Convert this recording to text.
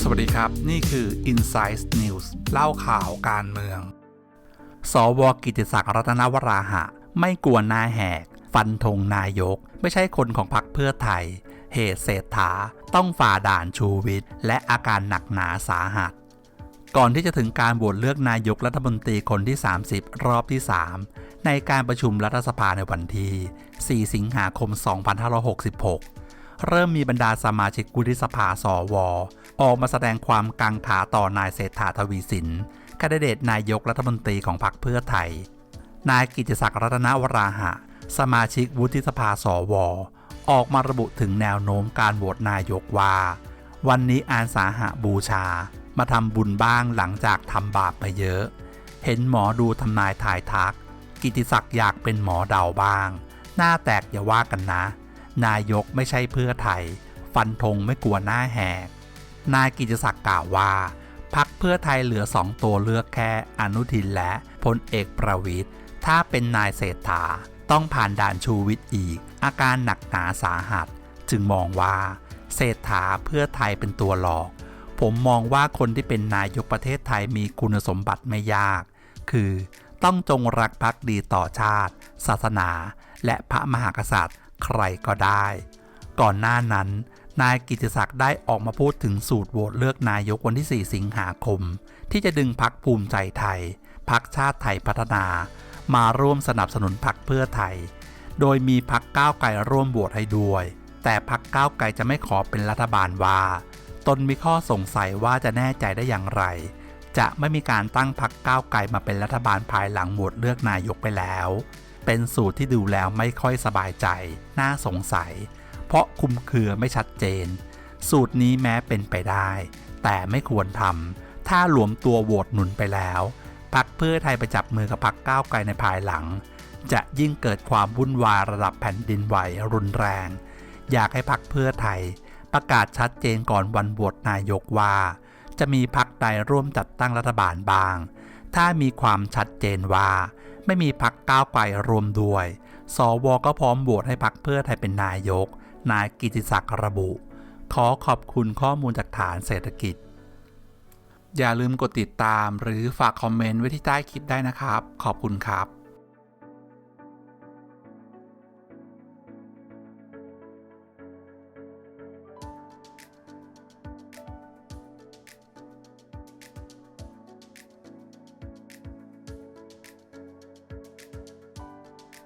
สวัสดีครับ นี่คือ Insight News เล่าข่าวการเมือง สวกิติศักดิ์รัตนวราหะ ไม่กลัวหน้าแหก ฟันธงนายก ไม่ใช่คนของพรรคเพื่อไทย เหตุเศรษฐา ต้องฝ่าด่านชูวิทย์ และอาการหนักหนาสาหัสก่อนที่จะถึงการโหวตเลือกนายกรัฐมนตรีคนที่ 30 รอบที่ 3 ในการประชุมรัฐสภาในวันที่ 4 สิงหาคม 2566 เริ่มมีบรรดาสมาชิกวุฒิสภาสวออกมาแสดงความกังขาต่อนายเศรษฐาทวีสินคดเดตนายกรัฐมนตรีของพรรคเพื่อไทย นายกิติศักดิ์รัตนวราหะ สมาชิกวุฒิสภาสวออกมาระบุถึงแนวโน้มการโหวตนายกว่า วันนี้อาสาหะบูชา มาทำบุญบ้างหลังจากทำบาปมาเยอะ เห็นหมอดูทำนายถ่ายทัก กิติศักดิ์อยากเป็นหมอเดาบ้าง หน้าแตกอย่าว่ากันนะ นายกไม่ใช่เพื่อไทย ฟันธงไม่กลัวหน้าแหก นายกิติศักดิ์กล่าวว่าพักเพื่อไทยเหลือสองตัวเลือกแค่อนุทินและพลเอกประวิทย์ถ้าเป็นนายเศรษฐาต้องผ่านด่านชูวิทย์อีก อาการหนักหนาสาหัส จึงมองว่า เศรษฐาเพื่อไทยเป็นตัวหลอก ผมมองว่าคนที่เป็นนายกประเทศไทยมีคุณสมบัติไม่ยาก คือ ต้องจงรักภักดีต่อชาติ ศาสนา และพระมหากษัตริย์ ใครก็ได้ ก่อนหน้านั้น นายกิติศักดิ์ได้ออกมาพูดถึงสูตรโหวตเลือกนายกวันที่ 4 สิงหาคม ที่จะดึงพักภูมิใจไทยพักชาติไทยพัฒนา มาร่วมสนับสนุนพักเพื่อไทย โดยมีพักก้าวไกลร่วมโหวตให้ด้วย แต่พักก้าวไกลจะไม่ขอเป็นรัฐบาลว่า ตนมีข้อสงสัยว่าจะแน่ใจได้อย่างไร จะไม่มีการตั้งพักก้าวไกลมาเป็นรัฐบาลภายหลังโหวตเลือกนายกไปแล้ว เป็นสูตรที่ดูแล้วไม่ค่อยสบายใจ น่าสงสัย เพราะคุมเครือไม่ชัดเจน สูตรนี้แม้เป็นไปได้ แต่ไม่ควรทำถ้าหลวมตัวโหวตหนุนไปแล้วพักเพื่อไทยไปจับมือกับพักก้าวไกลในภายหลัง จะยิ่งเกิดความวุ่นวายระดับแผ่นดินไหวรุนแรง อยากให้พักเพื่อไทย ประกาศชัดเจนก่อนวันโหวตนายกว่า จะมีพักใดร่วมจัดตั้งรัฐบาลบ้าง ถ้ามีความชัดเจนว่า ไม่มีพักก้าวไกลรวมด้วย สวก็พร้อมโหวตให้พักเพื่อไทยเป็นนายก นายกิติศักดิ์ระบุ ขอขอบคุณข้อมูลจากฐานเศรษฐกิจ อย่าลืมกดติดตามหรือฝากคอมเมนต์ไว้ที่ใต้คลิปได้นะครับ ขอบคุณครับ